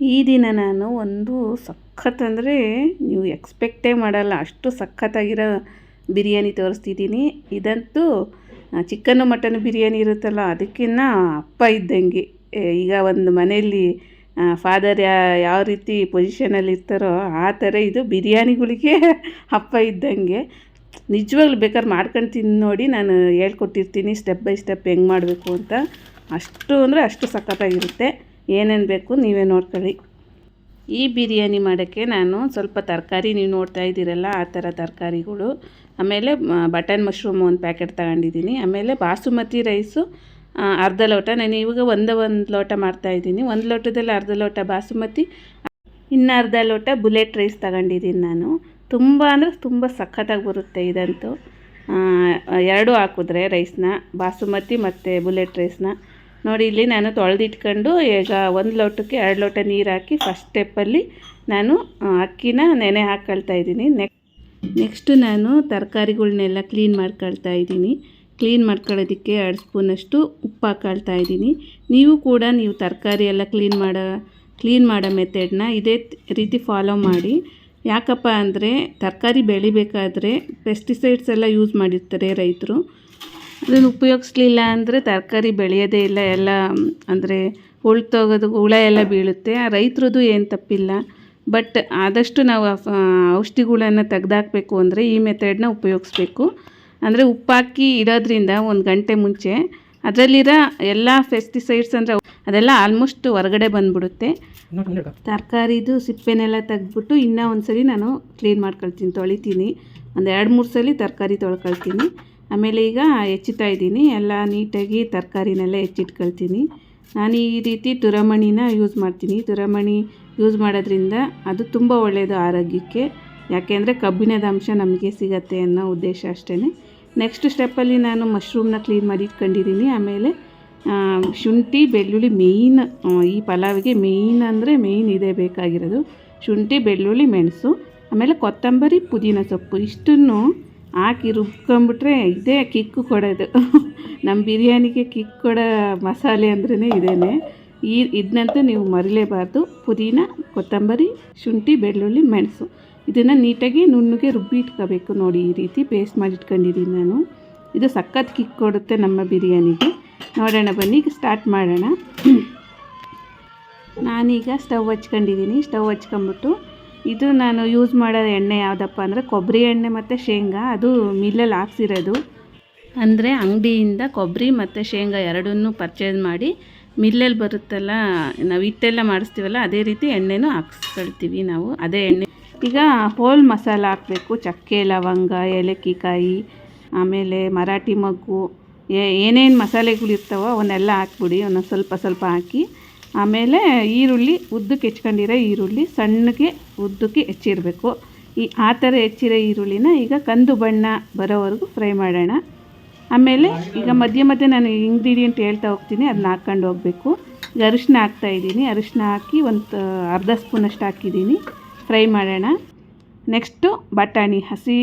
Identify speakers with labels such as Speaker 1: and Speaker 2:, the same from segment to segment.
Speaker 1: ಈ ದಿನ ನಾನು ಒಂದು ಸಖತ್ ಅಂದರೆ ನೀವು ಎಕ್ಸ್ಪೆಕ್ಟೇ ಮಾಡಲ್ಲ, ಅಷ್ಟು ಸಖತ್ತಾಗಿರೋ ಬಿರಿಯಾನಿ ತೋರಿಸ್ತಿದ್ದೀನಿ. ಇದಂತೂ ಚಿಕನ್ನು ಮಟನ್ ಬಿರಿಯಾನಿ ಇರುತ್ತಲ್ಲ, ಅದಕ್ಕಿನ್ನ ಅಪ್ಪ ಇದ್ದಂಗೆ. ಈಗ ಒಂದು ಮನೆಯಲ್ಲಿ ಫಾದರ್ ಯಾವ ರೀತಿ ಪೊಸಿಷನಲ್ಲಿ ಇರ್ತಾರೋ, ಆ ಥರ ಇದು ಬಿರಿಯಾನಿಗಳಿಗೆ ಅಪ್ಪ ಇದ್ದಂಗೆ. ನಿಜವಾಗ್ಲೂ ಬೇಕಾದ್ರೆ ಮಾಡ್ಕೊಂಡು ತಿಂದು ನೋಡಿ, ನಾನು ಹೇಳ್ಕೊಟ್ಟಿರ್ತೀನಿ ಸ್ಟೆಪ್ ಬೈ ಸ್ಟೆಪ್ ಹೆಂಗೆ ಮಾಡಬೇಕು ಅಂತ. ಅಷ್ಟು ಅಂದರೆ ಅಷ್ಟು ಸಖತ್ತಾಗಿರುತ್ತೆ. ಏನೇನು ಬೇಕು ನೀವೇ ನೋಡ್ಕೊಳ್ಳಿ. ಈ ಬಿರಿಯಾನಿ ಮಾಡೋಕ್ಕೆ ನಾನು ಸ್ವಲ್ಪ ತರಕಾರಿ ನೀವು ನೋಡ್ತಾ ಇದ್ದೀರಲ್ಲ, ಆ ಥರ ತರಕಾರಿಗಳು. ಆಮೇಲೆ ಬಟನ್ ಮಶ್ರೂಮ್ ಒಂದು ಪ್ಯಾಕೆಟ್ ತಗೊಂಡಿದ್ದೀನಿ. ಆಮೇಲೆ ಬಾಸುಮತಿ ರೈಸು ಅರ್ಧ ಲೋಟ. ನಾನು ಇವಾಗ ಒಂದೇ ಒಂದು ಲೋಟ ಮಾಡ್ತಾಯಿದ್ದೀನಿ ಒಂದು ಲೋಟದಲ್ಲಿ ಅರ್ಧ ಲೋಟ ಬಾಸುಮತಿ, ಇನ್ನು ಅರ್ಧ ಲೋಟ ಬುಲೆಟ್ ರೈಸ್ ತಗೊಂಡಿದ್ದೀನಿ ನಾನು. ತುಂಬ ಅಂದರೆ ತುಂಬ ಸಖತ್ತಾಗಿ ಬರುತ್ತೆ ಇದಂತೂ. ಎರಡೂ ಹಾಕಿದ್ರೆ ರೈಸ್ನ, ಬಾಸುಮತಿ ಮತ್ತು ಬುಲೆಟ್ ರೈಸ್ನ. ನೋಡಿ, ಇಲ್ಲಿ ನಾನು ತೊಳೆದಿಟ್ಕೊಂಡು, ಈಗ ಒಂದು ಲೋಟಕ್ಕೆ ಎರಡು ಲೋಟ ನೀರು ಹಾಕಿ ಫಸ್ಟ್ ಸ್ಟೆಪ್ಪಲ್ಲಿ ನಾನು ಅಕ್ಕಿನ ನೆನೆ ಹಾಕ್ಕೊಳ್ತಾ ಇದ್ದೀನಿ. ನೆಕ್ ನೆಕ್ಸ್ಟು ನಾನು ತರಕಾರಿಗಳನ್ನೆಲ್ಲ ಕ್ಲೀನ್ ಮಾಡ್ಕೊಳ್ತಾ ಇದ್ದೀನಿ. ಕ್ಲೀನ್ ಮಾಡ್ಕೊಳ್ಳೋದಕ್ಕೆ ಎರಡು ಸ್ಪೂನಷ್ಟು ಉಪ್ಪು ಹಾಕ್ಕೊಳ್ತಾ ಇದ್ದೀನಿ. ನೀವು ಕೂಡ ನೀವು ತರಕಾರಿ ಎಲ್ಲ ಕ್ಲೀನ್ ಮಾಡೋ ಕ್ಲೀನ್ ಮಾಡೋ ಮೆಥಡ್ನ ಇದೇ ರೀತಿ ಫಾಲೋ ಮಾಡಿ. ಯಾಕಪ್ಪ ಅಂದರೆ ತರಕಾರಿ ಬೆಳಿಬೇಕಾದ್ರೆ ಪೆಸ್ಟಿಸೈಡ್ಸ್ ಎಲ್ಲ ಯೂಸ್ ಮಾಡಿರ್ತಾರೆ ರೈತರು. ಅದನ್ನು ಉಪಯೋಗಿಸ್ಲಿಲ್ಲ ಅಂದರೆ ತರಕಾರಿ ಬೆಳೆಯೋದೇ ಇಲ್ಲ, ಎಲ್ಲ, ಅಂದರೆ ಉಳ್ತೋಗೋದು ಹುಳ ಎಲ್ಲ ಬೀಳುತ್ತೆ. ಆ ರೈತರದ್ದು ಏನು ತಪ್ಪಿಲ್ಲ. ಬಟ್ ಆದಷ್ಟು ನಾವು ಔಷಧಿಗಳನ್ನು ತೆಗ್ದಾಕಬೇಕು ಅಂದರೆ ಈ ಮೆಥಡ್ನ ಉಪಯೋಗಿಸ್ಬೇಕು. ಅಂದರೆ ಉಪ್ಪಾಕಿ ಇಡೋದ್ರಿಂದ ಒಂದು ಗಂಟೆ ಮುಂಚೆ ಅದರಲ್ಲಿರೋ ಎಲ್ಲ ಫೆಸ್ಟಿಸೈಡ್ಸ್ ಅಂದರೆ ಅದೆಲ್ಲ ಆಲ್ಮೋಸ್ಟ್ ಹೊರಗಡೆ ಬಂದ್ಬಿಡುತ್ತೆ. ತರಕಾರಿದು ಸಿಪ್ಪೆನೆಲ್ಲ ತೆಗೆದ್ಬಿಟ್ಟು ಇನ್ನೂ ಒಂದು ಸರಿ ನಾನು ಕ್ಲೀನ್ ಮಾಡ್ಕೊಳ್ತೀನಿ, ತೊಳಿತೀನಿ. ಒಂದು ಎರಡು ಮೂರು ಸಲ ತರಕಾರಿ ತೊಳ್ಕೊಳ್ತೀನಿ. ಆಮೇಲೆ ಈಗ ಹೆಚ್ಚುತ್ತಾ ಇದ್ದೀನಿ. ಎಲ್ಲ ನೀಟಾಗಿ ತರಕಾರಿನೆಲ್ಲ ಹೆಚ್ಚಿಟ್ಕೊಳ್ತೀನಿ. ನಾನು ಈ ರೀತಿ ತುರಮಣಿನ ಯೂಸ್ ಮಾಡ್ತೀನಿ. ತುರಮಣಿ ಯೂಸ್ ಮಾಡೋದ್ರಿಂದ ಅದು ತುಂಬ ಒಳ್ಳೆಯದು ಆರೋಗ್ಯಕ್ಕೆ. ಯಾಕೆಂದರೆ ಕಬ್ಬಿಣದ ಅಂಶ ನಮಗೆ ಸಿಗತ್ತೆ ಅನ್ನೋ ಉದ್ದೇಶ ಅಷ್ಟೇ ನೆಕ್ಸ್ಟ್ ಸ್ಟೆಪ್ಪಲ್ಲಿ ನಾನು ಮಶ್ರೂಮ್ನ ಕ್ಲೀನ್ ಮಾಡಿ ಇಟ್ಕೊಂಡಿದ್ದೀನಿ. ಆಮೇಲೆ ಶುಂಠಿ, ಬೆಳ್ಳುಳ್ಳಿ ಮೇಯ್ನ್ ಈ ಪಲಾವಿಗೆ ಮೇಯ್ನ್ ಅಂದರೆ ಮೇಯ್ನ್ ಇದೇ ಬೇಕಾಗಿರೋದು. ಶುಂಠಿ, ಬೆಳ್ಳುಳ್ಳಿ, ಮೆಣಸು, ಆಮೇಲೆ ಕೊತ್ತಂಬರಿ, ಪುದೀನ ಸೊಪ್ಪು. ಇಷ್ಟನ್ನು ಹಾಕಿ ರುಬ್ಕೊಂಬಿಟ್ರೆ ಇದೇ ಕಿಕ್ಕು ಕೊಡೋದು. ನಮ್ಮ ಬಿರಿಯಾನಿಗೆ ಕಿಕ್ ಕೊಡೋ ಮಸಾಲೆ ಅಂದ್ರೇ ಇದೇನೆ. ಈ ಇದನ್ನಂತೂ ನೀವು ಮರಿಲೇಬಾರ್ದು. ಪುದೀನ, ಕೊತ್ತಂಬರಿ, ಶುಂಠಿ, ಬೆಳ್ಳುಳ್ಳಿ, ಮೆಣಸು. ಇದನ್ನು ನೀಟಾಗಿ ನುಣ್ಣಗೆ ರುಬ್ಬಿ ಇಟ್ಕೋಬೇಕು ನೋಡಿ. ಈ ರೀತಿ ಪೇಸ್ಟ್ ಮಾಡಿ ಇಟ್ಕೊಂಡಿದ್ದೀನಿ ನಾನು. ಇದು ಸಖತ್ ಕಿಕ್ ಕೊಡುತ್ತೆ ನಮ್ಮ ಬಿರಿಯಾನಿಗೆ. ನೋಡೋಣ ಬನ್ನಿ ಸ್ಟಾರ್ಟ್ ಮಾಡೋಣ. ನಾನೀಗ ಸ್ಟವ್ ಹಚ್ಕೊಂಡಿದ್ದೀನಿ. ಸ್ಟವ್ ಹಚ್ಕೊಂಬಿಟ್ಟು ಇದು ನಾನು ಯೂಸ್ ಮಾಡೋ ಎಣ್ಣೆ ಯಾವುದಪ್ಪ ಅಂದರೆ ಕೊಬ್ಬರಿ ಎಣ್ಣೆ ಮತ್ತು ಶೇಂಗಾ. ಅದು ಮಿಲ್ಲಲ್ಲಿ ಹಾಕ್ಸಿರೋದು. ಅಂದರೆ ಅಂಗಡಿಯಿಂದ ಕೊಬ್ಬರಿ ಮತ್ತು ಶೇಂಗಾ ಎರಡನ್ನೂ ಪರ್ಚೇಸ್ ಮಾಡಿ ಮಿಲ್ಲಲ್ಲಿ ಬರುತ್ತಲ್ಲ, ನಾವು ಹಿಟ್ಟೆಲ್ಲ ಮಾಡಿಸ್ತೀವಲ್ಲ, ಅದೇ ರೀತಿ ಎಣ್ಣೆನೂ ಹಾಕ್ಸ್ಕೊಳ್ತೀವಿ ನಾವು. ಅದೇ ಎಣ್ಣೆ. ಈಗ ಹೋಲ್ ಮಸಾಲ ಹಾಕಬೇಕು. ಚಕ್ಕೆ, ಲವಂಗ, ಏಲಕ್ಕಿಕಾಯಿ, ಆಮೇಲೆ ಮರಾಠಿ ಮಗ್ಗು ಏನೇನು ಮಸಾಲೆಗಳು ಇರ್ತಾವೋ ಅವನ್ನೆಲ್ಲ ಹಾಕ್ಬಿಡಿ. ಒಂದೊಂದು ಸ್ವಲ್ಪ ಸ್ವಲ್ಪ ಹಾಕಿ ಆಮೇಲೆ ಈರುಳ್ಳಿ ಉದ್ದಕ್ಕೆ ಹೆಚ್ಕೊಂಡಿರೋ ಈರುಳ್ಳಿ ಸಣ್ಣಗೆ ಉದ್ದಕ್ಕೆ ಹೆಚ್ಚಿರಬೇಕು. ಈ ಆ ಥರ ಹೆಚ್ಚಿರೋ ಈರುಳ್ಳಿನ ಈಗ ಕಂದು ಬಣ್ಣ ಬರೋವರೆಗೂ ಫ್ರೈ ಮಾಡೋಣ. ಆಮೇಲೆ ಈಗ ಮಧ್ಯೆ ಮಧ್ಯೆ ನಾನು ಇಂಗ್ರೀಡಿಯೆಂಟ್ ಹೇಳ್ತಾ ಹೋಗ್ತೀನಿ ಅದನ್ನ ಹಾಕ್ಕೊಂಡು ಹೋಗಬೇಕು. ಈಗ ಅರಿಶಿನ ಹಾಕ್ತಾಯಿದ್ದೀನಿ ಅರಿಶಿನ ಹಾಕಿ ಒಂದು ಅರ್ಧ ಸ್ಪೂನಷ್ಟು ಹಾಕಿದ್ದೀನಿ. ಫ್ರೈ ಮಾಡೋಣ. ನೆಕ್ಸ್ಟು ಬಟಾಣಿ. ಹಸಿ,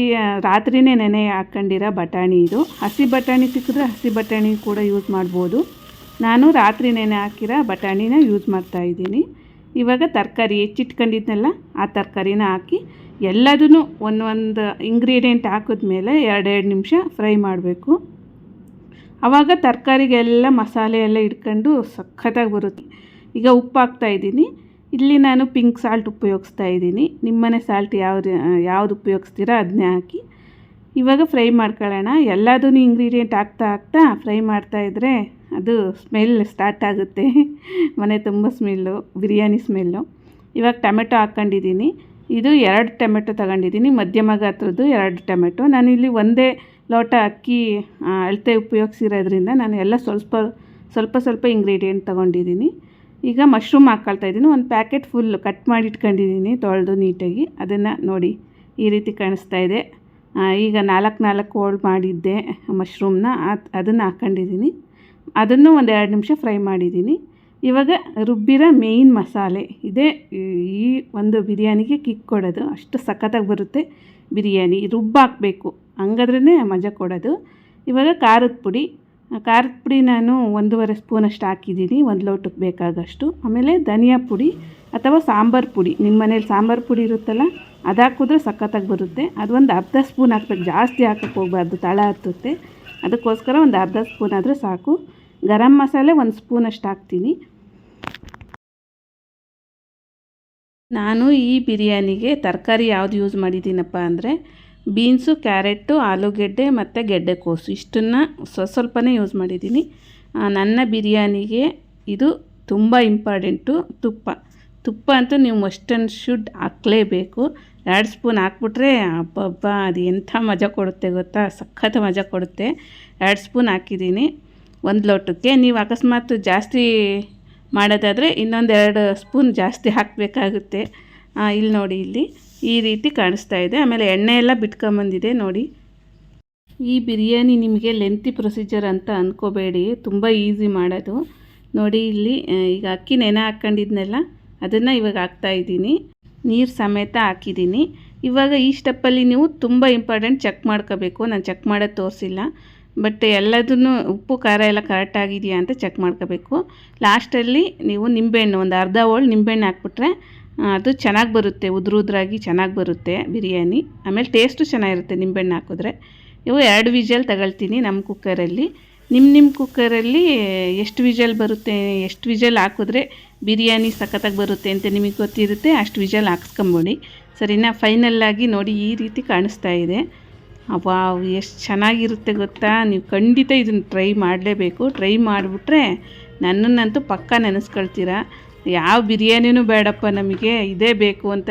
Speaker 1: ರಾತ್ರಿನೇ ನೆನೆ ಹಾಕ್ಕೊಂಡಿರೋ ಬಟಾಣಿ ಇದು. ಹಸಿ ಬಟಾಣಿ ಸಿಕ್ಕಿದ್ರೆ ಹಸಿ ಬಟಾಣಿ ಕೂಡ ಯೂಸ್ ಮಾಡ್ಬೋದು. ನಾನು ರಾತ್ರಿ ನೆನೆ ಹಾಕಿರೋ ಬಟಾಣಿನ ಯೂಸ್ ಮಾಡ್ತಾ ಇದ್ದೀನಿ. ಇವಾಗ ತರಕಾರಿ ಹೆಚ್ಚಿಟ್ಕೊಂಡಿದ್ನಲ್ಲ ಆ ತರಕಾರಿನ ಹಾಕಿ ಎಲ್ಲದೂ ಒಂದೊಂದು ಇಂಗ್ರೀಡಿಯೆಂಟ್ ಹಾಕಿದ್ಮೇಲೆ ಎರಡೆರಡು ನಿಮಿಷ ಫ್ರೈ ಮಾಡಬೇಕು. ಆವಾಗ ತರಕಾರಿಗೆಲ್ಲ ಮಸಾಲೆ ಎಲ್ಲ ಇಟ್ಕೊಂಡು ಸಖತ್ತಾಗಿ ಬರುತ್ತೆ. ಈಗ ಉಪ್ಪು ಹಾಕ್ತಾ ಇದ್ದೀನಿ. ಇಲ್ಲಿ ನಾನು ಪಿಂಕ್ ಸಾಲ್ಟ್ ಉಪಯೋಗಿಸ್ತಾ ಇದ್ದೀನಿ. ನಿಮ್ಮನೆ ಸಾಲ್ಟ್ ಯಾವ್ದು ಯಾವ್ದು ಉಪಯೋಗಿಸ್ತೀರಾ ಅದನ್ನೇ ಹಾಕಿ. ಇವಾಗ ಫ್ರೈ ಮಾಡ್ಕೊಳ್ಳೋಣ. ಎಲ್ಲದೂ ಇಂಗ್ರೀಡಿಯೆಂಟ್ ಹಾಕ್ತಾ ಹಾಕ್ತಾ ಫ್ರೈ ಮಾಡ್ತಾ ಇದ್ದರೆ ಅದು ಸ್ಮೆಲ್ ಸ್ಟಾರ್ಟ್ ಆಗುತ್ತೆ. ಮನೆ ತುಂಬ ಸ್ಮೆಲ್ಲು, ಬಿರಿಯಾನಿ ಸ್ಮೆಲ್ಲು. ಇವಾಗ ಟೊಮೆಟೊ ಹಾಕ್ಕೊಂಡಿದ್ದೀನಿ. ಇದು ಎರಡು ಟೊಮೆಟೊ ತಗೊಂಡಿದ್ದೀನಿ. ಮಧ್ಯಮ ಗಾತ್ರದ್ದು ಎರಡು ಟೊಮೆಟೊ. ನಾನು ಇಲ್ಲಿ ಒಂದೇ ಲೋಟ ಅಕ್ಕಿ ಅಳತೆ ಉಪಯೋಗಿಸಿರೋದ್ರಿಂದ ನಾನು ಎಲ್ಲ ಸ್ವಲ್ಪ ಸ್ವಲ್ಪ ಸ್ವಲ್ಪ ಇಂಗ್ರೀಡಿಯೆಂಟ್ ತೊಗೊಂಡಿದ್ದೀನಿ. ಈಗ ಮಶ್ರೂಮ್ ಹಾಕ್ಕೊಳ್ತಾ ಇದ್ದೀನಿ. ಒಂದು ಪ್ಯಾಕೆಟ್ ಫುಲ್ ಕಟ್ ಮಾಡಿ ಇಟ್ಕೊಂಡಿದ್ದೀನಿ ತೊಳೆದು ನೀಟಾಗಿ. ಅದನ್ನು ನೋಡಿ ಈ ರೀತಿ ಕಾಣಿಸ್ತಾ ಇದೆ. ಈಗ ನಾಲ್ಕು ನಾಲ್ಕು ಹೋಳು ಮಾಡಿದ್ದೆ ಮಶ್ರೂಮ್ನ ಅದನ್ನು ಹಾಕ್ಕೊಂಡಿದ್ದೀನಿ. ಅದನ್ನು ಒಂದು ಎರಡು ನಿಮಿಷ ಫ್ರೈ ಮಾಡಿದ್ದೀನಿ. ಇವಾಗ ರುಬ್ಬಿರೋ ಮೇಯ್ನ್ ಮಸಾಲೆ. ಇದೇ, ಈ ಒಂದು ಬಿರಿಯಾನಿಗೆ ಕಿಕ್ ಕೊಡೋದು. ಅಷ್ಟು ಸಖತ್ತಾಗಿ ಬರುತ್ತೆ ಬಿರಿಯಾನಿ. ರುಬ್ಬಾಕಬೇಕು. ಹಂಗಾದ್ರೇ ಮಜಾ ಕೊಡೋದು. ಇವಾಗ ಖಾರದ ಪುಡಿ. ಖಾರದ ಪುಡಿ ನಾನು ಒಂದೂವರೆ ಸ್ಪೂನಷ್ಟು ಹಾಕಿದ್ದೀನಿ. ಒಂದು ಲೋಟಕ್ಕೆ ಬೇಕಾಗಷ್ಟು ಆಮೇಲೆ ಧನಿಯಾ ಪುಡಿ ಅಥವಾ ಸಾಂಬಾರು ಪುಡಿ. ನಿಮ್ಮ ಮನೇಲಿ ಸಾಂಬಾರು ಪುಡಿ ಇರುತ್ತಲ್ಲ, ಅದು ಹಾಕಿದ್ರೆ ಸಖತ್ತಾಗಿ ಬರುತ್ತೆ. ಅದು ಒಂದು ಅರ್ಧ ಸ್ಪೂನ್ ಹಾಕ್ಬೇಕು. ಜಾಸ್ತಿ ಹಾಕಕ್ಕೆ ಹೋಗಬಾರ್ದು. ತಳ ಹತ್ತುತ್ತೆ. ಅದಕ್ಕೋಸ್ಕರ ಒಂದು ಅರ್ಧ ಸ್ಪೂನ್ ಆದರೆ ಸಾಕು. ಗರಂ ಮಸಾಲೆ ಒಂದು ಸ್ಪೂನಷ್ಟು ಹಾಕ್ತೀನಿ. ನಾನು ಈ ಬಿರಿಯಾನಿಗೆ ತರಕಾರಿ ಯಾವುದು ಯೂಸ್ ಮಾಡಿದ್ದೀನಪ್ಪ ಅಂದರೆ ಬೀನ್ಸು ಕ್ಯಾರೆಟು ಆಲೂಗೆಡ್ಡೆ ಮತ್ತು ಗೆಡ್ಡೆಕೋಸು ಇಷ್ಟನ್ನು ಸ್ವ ಸ್ವಲ್ಪನೇ ಯೂಸ್ ಮಾಡಿದ್ದೀನಿ. ನನ್ನ ಬಿರಿಯಾನಿಗೆ ಇದು ತುಂಬ ಇಂಪಾರ್ಟೆಂಟು ತುಪ್ಪ. ತುಪ್ಪ ಅಂತೂ ನೀವು ಮಸ್ಟ್ ಶುಡ್ ಹಾಕಲೇಬೇಕು. ಎರಡು ಸ್ಪೂನ್ ಹಾಕ್ಬಿಟ್ರೆ ಹಬ್ಬ ಅದು ಎಂಥ ಮಜಾ ಕೊಡುತ್ತೆ ಗೊತ್ತಾ? ಸಖತ್ ಮಜಾ ಕೊಡುತ್ತೆ. ಎರಡು ಸ್ಪೂನ್ ಹಾಕಿದ್ದೀನಿ. ಒಂದು ಲೋಟಕ್ಕೆ. ನೀವು ಅಕಸ್ಮಾತ್ ಜಾಸ್ತಿ ಮಾಡೋದಾದರೆ ಇನ್ನೊಂದೆರಡು ಸ್ಪೂನ್ ಜಾಸ್ತಿ ಹಾಕಬೇಕಾಗುತ್ತೆ. ಇಲ್ಲಿ ನೋಡಿ ಇಲ್ಲಿ. ಈ ರೀತಿ ಕಾಣಿಸ್ತಾ ಇದೆ. ಆಮೇಲೆ ಎಣ್ಣೆ ಎಲ್ಲ ಬಿಟ್ಕೊಂಬಂದಿದೆ ನೋಡಿ. ಈ ಬಿರಿಯಾನಿ ನಿಮಗೆ ಲೆಂತಿ ಪ್ರೊಸೀಜರ್ ಅಂತ ಅಂದ್ಕೋಬೇಡಿ ತುಂಬ ಈಸಿ ಮಾಡೋದು. ನೋಡಿ ಇಲ್ಲಿ ಈಗ ಅಕ್ಕಿ ನೆನೆ ಹಾಕ್ಕೊಂಡಿದ್ನೆಲ್ಲ ಅದನ್ನು ಇವಾಗ ಹಾಕ್ತಾ ಇದ್ದೀನಿ. ನೀರು ಸಮೇತ ಹಾಕಿದ್ದೀನಿ. ಇವಾಗ ಈ ಸ್ಟೆಪ್ಪಲ್ಲಿ ನೀವು ತುಂಬ ಇಂಪಾರ್ಟೆಂಟ್ ಚೆಕ್ ಮಾಡ್ಕೋಬೇಕು. ನಾನು ಚೆಕ್ ಮಾಡೋದು ತೋರಿಸಿಲ್ಲ. ಬಟ್ ಎಲ್ಲದನ್ನು ಉಪ್ಪು, ಖಾರ ಎಲ್ಲ ಕರೆಕ್ಟ್ ಆಗಿದೆಯಾ ಅಂತ ಚೆಕ್ ಮಾಡ್ಕೋಬೇಕು. ಲಾಸ್ಟಲ್ಲಿ ನೀವು ನಿಂಬೆಹಣ್ಣು, ಒಂದು ಅರ್ಧ ಹೋಳು ನಿಂಬೆಹಣ್ಣು ಹಾಕ್ಬಿಟ್ರೆ ಅದು ಚೆನ್ನಾಗಿ ಬರುತ್ತೆ ಉದುರು ಉದ್ರಾಗಿ ಚೆನ್ನಾಗಿ ಬರುತ್ತೆ ಬಿರಿಯಾನಿ. ಆಮೇಲೆ ಟೇಸ್ಟು ಚೆನ್ನಾಗಿರುತ್ತೆ ನಿಂಬೆಹಣ್ಣು ಹಾಕಿದ್ರೆ. ಇವು ಎರಡು ವಿಜಲ್ ತಗೊಳ್ತೀನಿ ನಮ್ಮ ಕುಕ್ಕರಲ್ಲಿ ನಿಮ್ಮ ನಿಮ್ಮ ಕುಕ್ಕರಲ್ಲಿ ಎಷ್ಟು ವಿಜಲ್ ಬರುತ್ತೆ, ಎಷ್ಟು ವಿಜಲ್ ಹಾಕಿದ್ರೆ ಬಿರಿಯಾನಿ ಸಖತ್ತಾಗಿ ಬರುತ್ತೆ ಅಂತ ನಿಮಗೆ ಗೊತ್ತಿರುತ್ತೆ, ಅಷ್ಟು ವಿಜಲ್ ಹಾಕ್ಸ್ಕೊಂಬಿಡಿ. ಸರಿನಾ? ಫೈನಲ್ಲಾಗಿ ನೋಡಿ ಈ ರೀತಿ ಕಾಣಿಸ್ತಾ ಇದೆ. ವಾವ್, ಎಷ್ಟು ಚೆನ್ನಾಗಿರುತ್ತೆ ಗೊತ್ತಾ? ನೀವು ಖಂಡಿತ ಇದನ್ನು ಟ್ರೈ ಮಾಡಲೇಬೇಕು. ಟ್ರೈ ಮಾಡಿಬಿಟ್ರೆ ನನ್ನನ್ನಂತೂ ಪಕ್ಕ ನೆನೆಸ್ಕೊಳ್ತೀರ? ಯಾವ ಬಿರಿಯಾನಿನೂ ಬೇಡಪ್ಪ ನಮಗೆ, ಇದೇ ಬೇಕು ಅಂತ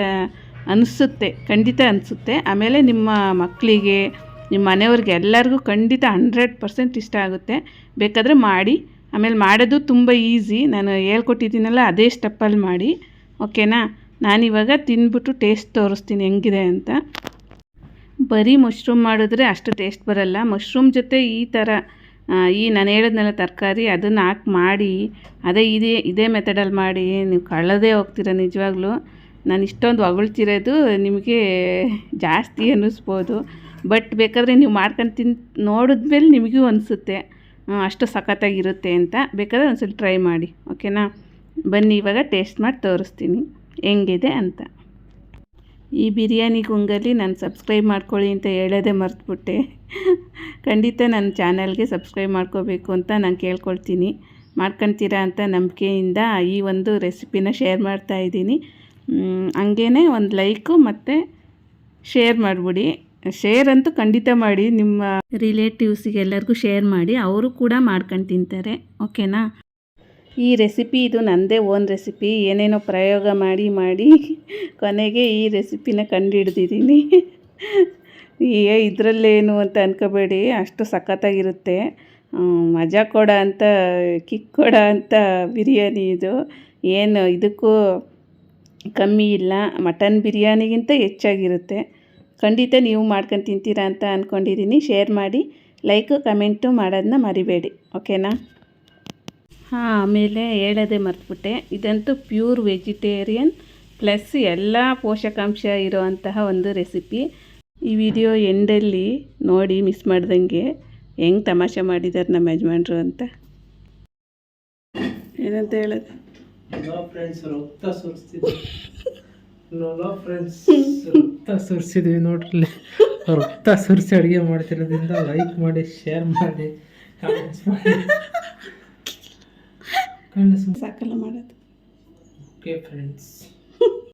Speaker 1: ಅನಿಸುತ್ತೆ, ಖಂಡಿತ ಅನಿಸುತ್ತೆ. ಆಮೇಲೆ ನಿಮ್ಮ ಮಕ್ಕಳಿಗೆ ನಿಮ್ಮ ಮನೆಯವ್ರಿಗೆ ಎಲ್ಲರಿಗೂ ಖಂಡಿತ ಹಂಡ್ರೆಡ್ ಪರ್ಸೆಂಟ್ ಇಷ್ಟ ಆಗುತ್ತೆ. ಬೇಕಾದರೆ ಮಾಡಿ. ಆಮೇಲೆ ಮಾಡೋದು ತುಂಬ ಈಸಿ ನಾನು ಹೇಳ್ಕೊಟ್ಟಿದ್ದೀನಲ್ಲ, ಅದೇ ಸ್ಟೆಪ್ಪಲ್ಲಿ ಮಾಡಿ. ಓಕೆನಾ ನಾನಿವಾಗ ತಿಂದ್ಬಿಟ್ಟು ಟೇಸ್ಟ್ ತೋರಿಸ್ತೀನಿ ಹೆಂಗಿದೆ ಅಂತ. ಬರೀ ಮಶ್ರೂಮ್ ಮಾಡಿದ್ರೆ ಅಷ್ಟು ಟೇಸ್ಟ್ ಬರಲ್ಲ. ಮಶ್ರೂಮ್ ಜೊತೆ ಈ ಥರ ಈ ನಾನು ಹೇಳಿದ್ನಲ್ಲ ತರಕಾರಿ ಅದನ್ನು ಹಾಕಿ ಮಾಡಿ, ಅದೇ ಇದೇ ಇದೇ ಮೆಥಡಲ್ಲಿ ಮಾಡಿ, ನೀವು ಕಳ್ಳದೇ ಹೋಗ್ತೀರ ನಿಜವಾಗ್ಲೂ. ನಾನು ಇಷ್ಟೊಂದು ಹೊಗಳ್ತಿರೋದು ನಿಮಗೆ ಜಾಸ್ತಿ ಅನ್ನಿಸ್ಬೋದು. ಬಟ್ ಬೇಕಾದರೆ ನೀವು ಮಾಡ್ಕೊಂಡು ತಿನ್, ನೋಡಿದ್ಮೇಲೆ ನಿಮಗೂ ಅನಿಸುತ್ತೆ. ಅಷ್ಟು ಸಖತ್ತಾಗಿರುತ್ತೆ ಅಂತ. ಬೇಕಾದರೆ ಒಂದ್ಸಲ ಟ್ರೈ ಮಾಡಿ ಓಕೆನಾ ಬನ್ನಿ, ಇವಾಗ ಟೇಸ್ಟ್ ಮಾಡಿ ತೋರಿಸ್ತೀನಿ. ಹೆಂಗಿದೆ ಅಂತ. ಈ ಬಿರಿಯಾನಿ ಗುಂಗಲ್ಲಿ ನಾನು ಸಬ್ಸ್ಕ್ರೈಬ್ ಮಾಡ್ಕೊಳ್ಳಿ ಅಂತ ಹೇಳೋದೇ ಮರ್ತುಬಿಟ್ಟೆ. ಖಂಡಿತ ನನ್ನ ಚಾನಲ್ಗೆ ಸಬ್ಸ್ಕ್ರೈಬ್ ಮಾಡ್ಕೋಬೇಕು ಅಂತ ನಾನು ಕೇಳ್ಕೊಳ್ತೀನಿ. ಮಾಡ್ಕೊತೀರಾ ಅಂತ ನಂಬಿಕೆಯಿಂದ ಈ ಒಂದು ರೆಸಿಪಿನ ಶೇರ್ ಮಾಡ್ತಾ ಇದ್ದೀನಿ. ಹಂಗೇ ಒಂದು ಲೈಕು ಮತ್ತು ಶೇರ್ ಮಾಡಿಬಿಡಿ. ಶೇರ್ ಅಂತೂ ಖಂಡಿತ ಮಾಡಿ ನಿಮ್ಮ ರಿಲೇಟಿವ್ಸಿಗೆ ಎಲ್ಲರಿಗೂ ಶೇರ್ ಮಾಡಿ, ಅವರು ಕೂಡ ಮಾಡ್ಕೊಂಡು ತಿಂತಾರೆ. ಓಕೆನಾ? ಈ ರೆಸಿಪಿ ಇದು ನನ್ನದೇ ಓನ್ ರೆಸಿಪಿ. ಏನೇನೋ ಪ್ರಯೋಗ ಮಾಡಿ ಮಾಡಿ ಕೊನೆಗೆ ಈ ರೆಸಿಪಿನ ಕಂಡುಹಿಡ್ದಿದ್ದೀನಿ ಏ, ಇದರಲ್ಲೇನು ಅಂತ ಅನ್ಕೋಬೇಡಿ. ಅಷ್ಟು ಸಖತ್ತಾಗಿರುತ್ತೆ. ಮಜಾ ಕೊಡ ಅಂತ, ಕಿಕ್ ಕೊಡ ಅಂತ ಬಿರಿಯಾನಿ ಇದು. ಏನು ಇದಕ್ಕೂ ಕಮ್ಮಿ ಇಲ್ಲ. ಮಟನ್ ಬಿರಿಯಾನಿಗಿಂತ ಹೆಚ್ಚಾಗಿರುತ್ತೆ. ಖಂಡಿತ ನೀವು ಮಾಡ್ಕೊಂಡು ತಿಂತೀರಾ ಅಂತ ಅಂದ್ಕೊಂಡಿದ್ದೀನಿ ಶೇರ್ ಮಾಡಿ, ಲೈಕು, ಕಮೆಂಟು ಮಾಡೋದನ್ನ ಮರಿಬೇಡಿ. ಓಕೆನಾ? ಹಾಂ ಆಮೇಲೆ ಹೇಳೋದೇ ಮರೆತುಬಿಟ್ಟೆ. ಇದಂತೂ ಪ್ಯೂರ್ ವೆಜಿಟೇರಿಯನ್ ಪ್ಲಸ್ ಎಲ್ಲ ಪೋಷಕಾಂಶ ಇರೋವಂತಹ ಒಂದು ರೆಸಿಪಿ. ಈ ವಿಡಿಯೋ ಎಂಡಲ್ಲಿ ನೋಡಿ ಮಿಸ್ ಮಾಡ್ದಂಗೆ ಹೆಂಗೆ ತಮಾಷೆ ಮಾಡಿದ್ದಾರೆ ನಮ್ಮ ಯಜಮಾನ್ರು ಅಂತ. ಏನಂತ ಹೇಳೋದು?
Speaker 2: ರಕ್ತ ಸುರಿಸಿದ್ವಿ ನೋಡ್ರಿ. ರಕ್ತ ಸುರಿಸಿ ಅಡುಗೆ ಮಾಡ್ತಿರೋದ್ರಿಂದ ಲೈಕ್ ಮಾಡಿ ಶೇರ್ ಮಾಡಿ. ಫ್ರೆಂಡ್ಸ್
Speaker 1: ಸಾಕಲ್ಲ ಮಾಡೋದು.
Speaker 2: Okay friends